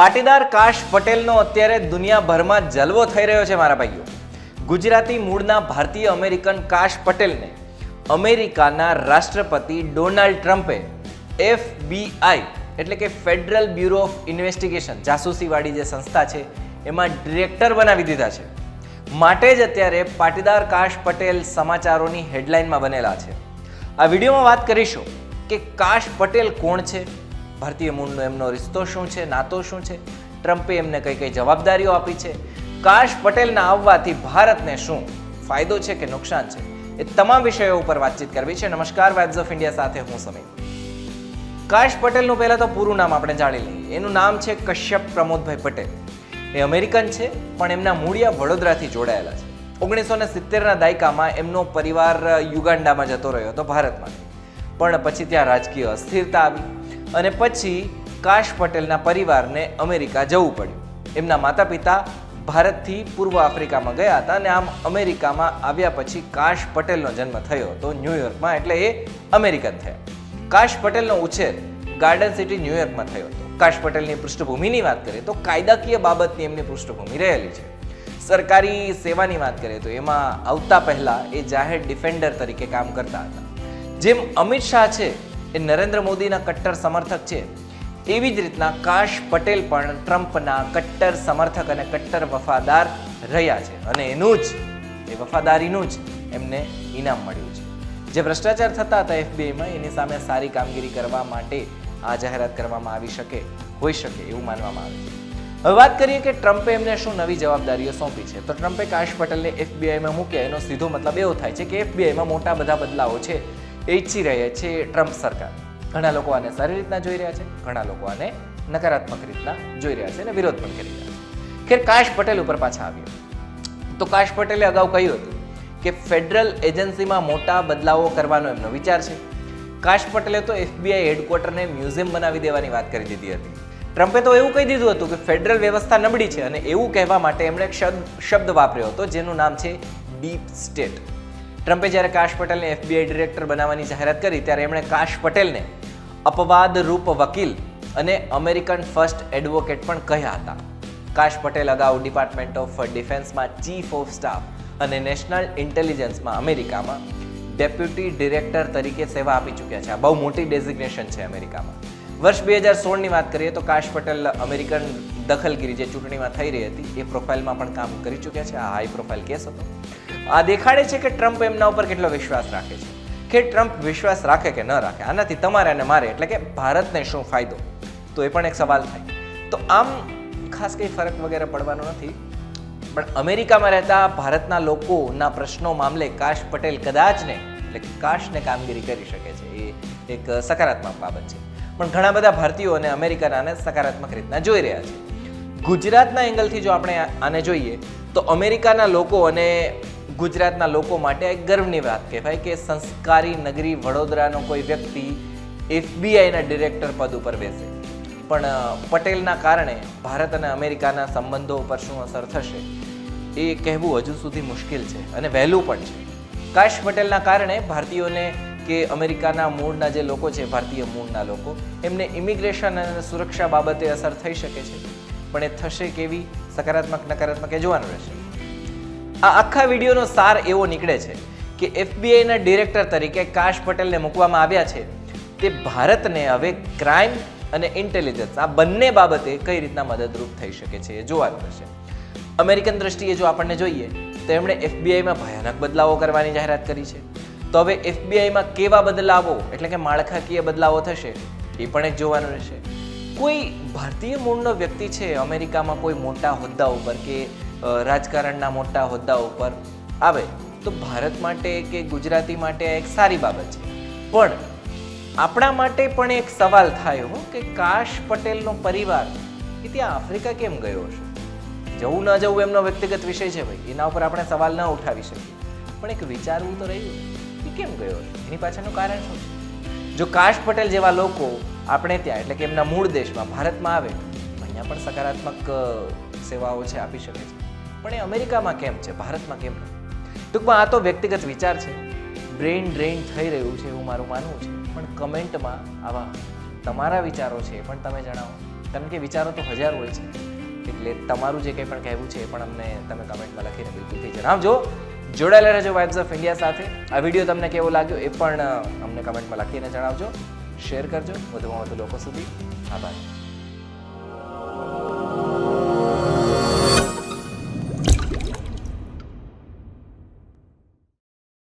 પાટીદાર કાશ પટેલનો અત્યારે દુનિયાભરમાં જલવો થઈ રહ્યો છે, મારા ભાઈઓ. ગુજરાતી મૂળના ભારતીય અમેરિકન કાશ પટેલને અમેરિકાના રાષ્ટ્રપતિ ડોનાલ્ડ ટ્રમ્પે એફબીઆઈ, એટલે કે ફેડરલ બ્યુરો ઓફ ઇન્વેસ્ટિગેશન, જાસૂસીવાળી જે સંસ્થા છે, એમાં ડિરેક્ટર બનાવી દીધા છે. માટે જ અત્યારે પાટીદાર કાશ પટેલ સમાચારોની હેડલાઇનમાં બનેલા છે. આ વિડીયોમાં વાત કરીશું કે કાશ પટેલ કોણ છે ભારતીય મૂળનો એમનો રિશ્તો શું છે, નાતો શું છે? ટ્રમ્પે એમને કઈ કઈ જવાબદારીઓ આપી છે? કાશ પટેલના આવવાથી ભારતને શું ફાયદો છે કે નુકસાન છે? એ તમામ વિષયો ઉપર વાતચીત કરવી છે. નમસ્કાર વાઇબ્સ ઓફ ઇન્ડિયા સાથે હું સમીર. કાશ પટેલનું પહેલાં તો પૂરું નામ આપણે જાણી લઈએ. એનું નામ છે કશ્યપ પ્રમોદભાઈ પટેલ. એ અમેરિકન છે, પણ એમના મૂળિયા વડોદરાથી જોડાયેલા છે. ઓગણીસો ને સિત્તેરના દાયકામાં એમનો પરિવાર યુગાન્ડામાં જતો રહ્યો હતો ભારતમાં પણ પછી ત્યાં રાજકીય અસ્થિરતા આવી. અને પછી કાશ પટેલના પરિવારને અમેરિકા જવું પડ્યું. એમના માતા પિતા ભારતથી પૂર્વ આફ્રિકામાં ગયા હતા અને આમ અમેરિકામાં આવ્યા પછી કાશ પટેલનો જન્મ થયો હતો ન્યૂયોર્કમાં એટલે એ અમેરિકન થયા. કાશ પટેલનો ઉછેર ગાર્ડન સિટી ન્યુયોર્કમાં થયો હતો. કાશ પટેલની પૃષ્ઠભૂમિની વાત કરીએ તો કાયદાકીય બાબતની એમની પૃષ્ઠભૂમિ રહેલી છે. સરકારી સેવાની વાત કરીએ તો એમાં આવતા પહેલા એ જાહેર ડિફેન્ડર તરીકે કામ કરતા હતા. જેમ અમિત શાહ છે એ નરેન્દ્ર મોદીના કટ્ટર સમર્થક છે. એવી જ રીતના કાશ પટેલ પણ ટ્રમ્પના કટ્ટર સમર્થક અને કટ્ટર વફાદાર રહ્યા છે અને એનું જ, એ વફાદારીનું જ એમને ઇનામ મળ્યું છે. જે ભ્રષ્ટાચાર થતા હતા એફબીઆઈમાં, એની સામે સારી કામગીરી કરવા માટે આ જાહેરાત કરવામાં આવી શકે, હોઈ શકે એવું માનવામાં આવે છે. હવે વાત કરીએ કે ટ્રમ્પે એમને શું નવી જવાબદારીઓ સોંપી છે. તો ટ્રમ્પે કાશ પટેલને એફબીઆઈમાં મૂક્યા, એનો સીધો મતલબ એવો થાય છે કે એફબીઆઈમાં મોટા બધા બદલાવો છે. ઈચ્છી રહ્યા છે ટ્રમ્પ સરકાર. ઘણા લોકો આને સારી રીતના જોઈ રહ્યા છે, ઘણા લોકો આને નકારાત્મક રીતના જોઈ રહ્યા છે અને વિરોધ પણ કરી રહ્યા છે. ખેર કાશ પટેલ ઉપર પાછા આવ્યો તો કાશ પટેલે અગાઉ કહ્યું હતું કે ફેડરલ એજન્સીમાં મોટા બદલાવો કરવાનો એમનો વિચાર છે. કાશ પટેલે તો એફબીઆઈ હેડક્વાર્ટરને મ્યુઝિયમ બનાવી દેવાની વાત કરી દીધી હતી. ટ્રમ્પે તો એવું કહી દીધું હતું કે ફેડરલ વ્યવસ્થા નબળી છે અને એવું કહેવા માટે એમણે શબ્દ વાપર્યો હતો જેનું નામ છે ડીપ સ્ટેટ. ટ્રમ્પે જ્યારે કાશ પટેલને એફબીઆઈ ડિરેક્ટર બનાવવાની જાહેરાત કરી, ત્યારે એમણે કાશ પટેલને અપવાદરૂપ વકીલ અને અમેરિકન ફર્સ્ટ એડવોકેટ પણ કહ્યા હતા. કાશ પટેલ અગાઉ ડિપાર્ટમેન્ટ ઓફ ડિફેન્સમાં ચીફ ઓફ સ્ટાફ અને નેશનલ ઇન્ટેલિજન્સમાં અમેરિકામાં ડેપ્યુટી ડિરેક્ટર તરીકે સેવા આપી ચૂક્યા છે. આ બહુ મોટી ડેઝિગ્નેશન છે અમેરિકામાં. વર્ષ બે હજાર સોળની વાત કરીએ તો કાશ પટેલ અમેરિકન દખલગીરી જે ચૂંટણીમાં થઈ રહી હતી, એ પ્રોફાઇલમાં પણ કામ કરી ચૂક્યા છે. આ હાઈ પ્રોફાઇલ કેસ હતો. આ દેખાડે છે કે ટ્રમ્પ એમના ઉપર કેટલો વિશ્વાસ રાખે છે? કે ટ્રમ્પ વિશ્વાસ રાખે કે ન રાખે? આનાથી તમારે અને મારે, એટલે કે ભારતને શું ફાયદો? તો એ પણ એક સવાલ થાય. તો આમ ખાસ કંઈ ફરક વગેરે પડવાનો નથી. પણ અમેરિકામાં રહેતા ભારતના લોકોના પ્રશ્નો મામલે કાશ પટેલ કદાચ ને, એટલે કાશને કામગીરી કરી શકે છે. એ એક સકારાત્મક બાબત છે. પણ ઘણા બધા ભારતીયો અને અમેરિકાના આને સકારાત્મક રીતના જોઈ રહ્યા છે. ગુજરાતના એંગલથી જો આપણે આને જોઈએ, તો અમેરિકાના લોકો અને ગુજરાતના લોકો માટે એક ગર્વની વાત કહેવાય કે સંસ્કારી નગરી વડોદરાનો કોઈ વ્યક્તિ એફબીઆઈના ડિરેક્ટર પદ ઉપર બેસે. પણ પટેલના કારણે ભારત અને અમેરિકાના સંબંધો ઉપર શું અસર થશે એ કહેવું હજુ સુધી મુશ્કેલ છે અને વહેલું પણ છે. કાશ પટેલના કારણે ભારતીયોને કે અમેરિકાના મૂળના જે લોકો છે, ભારતીય મૂળના લોકો, એમને ઇમિગ્રેશન અને સુરક્ષા બાબતે અસર થઈ શકે છે. પણ એ થશે કેવી? સકારાત્મક, નકારાત્મક એ જોવાનું રહેશે. આ આખા વિડીયોનો સાર એવો નીકળે છે કે એફબીઆઈના ડિરેક્ટર તરીકે કાશ પટેલને મૂકવામાં આવ્યા છે. તે ભારતને હવે ક્રાઇમ અને ઇન્ટેલિજન્સ આ બંને બાબતે કઈ રીતના મદદરૂપ થઈ શકે છે એ જોવાનું રહેશે. અમેરિકન દ્રષ્ટિએ જો આપણને જોઈએ તો એમણે એફબીઆઈમાં ભયાનક બદલાવો કરવાની જાહેરાત કરી છે. તો હવે એફબીઆઈમાં કેવા બદલાવો, એટલે કે માળખાકીય બદલાવો થશે, એ પણ એક જોવાનું રહેશે. કોઈ ભારતીય મૂળનો વ્યક્તિ છે અમેરિકામાં કોઈ મોટા હોદ્દા ઉપર કે રાજકારણના મોટા હોદ્દા ઉપર આવે, તો ભારત માટે કે ગુજરાતી માટે એક સારી બાબત છે. પણ આપણા માટે પણ એક સવાલ થાય હો કે કાશ પટેલનો પરિવાર એ ત્યાં આફ્રિકા કેમ ગયો હશે? જવું ન જવું એમનો વ્યક્તિગત વિષય છે ભાઈ, એના ઉપર આપણે સવાલ ન ઉઠાવી શકીએ. પણ એક વિચારવું તો રહ્યું કે કેમ ગયો હશે? એની પાછળનું કારણ શું છે? જો કાશ પટેલ જેવા લોકો આપણે ત્યાં, એટલે કે એમના મૂળ દેશમાં, ભારતમાં આવે અહીંયા પણ સકારાત્મક સેવાઓ છે, આપી શકે છે. પણ એ અમેરિકામાં કેમ છે? ભારતમાં કેમ નથી? ટૂંકમાં આ તો વ્યક્તિગત વિચાર છે. બ્રેઇન ડ્રેઇન થઈ રહ્યું છે એવું મારું માનવું છે. પણ કમેન્ટમાં આવા તમારા વિચારો છે એ પણ તમે જણાવો. કારણ કે વિચારો તો હજાર હોય છે. એટલે તમારું જે કંઈ પણ કહેવું છે એ પણ અમને તમે કમેન્ટમાં લખીને બિલકુલથી જણાવજો. જોડાયેલા રહેજો વાઇબ્સ ઓફ ઇન્ડિયા સાથે. આ વીડિયો તમને કેવો લાગ્યો એ પણ અમને કમેન્ટમાં લખીને જણાવજો. શેર કરજો. વધુમાં વધુ લોકો સુધી. આભાર.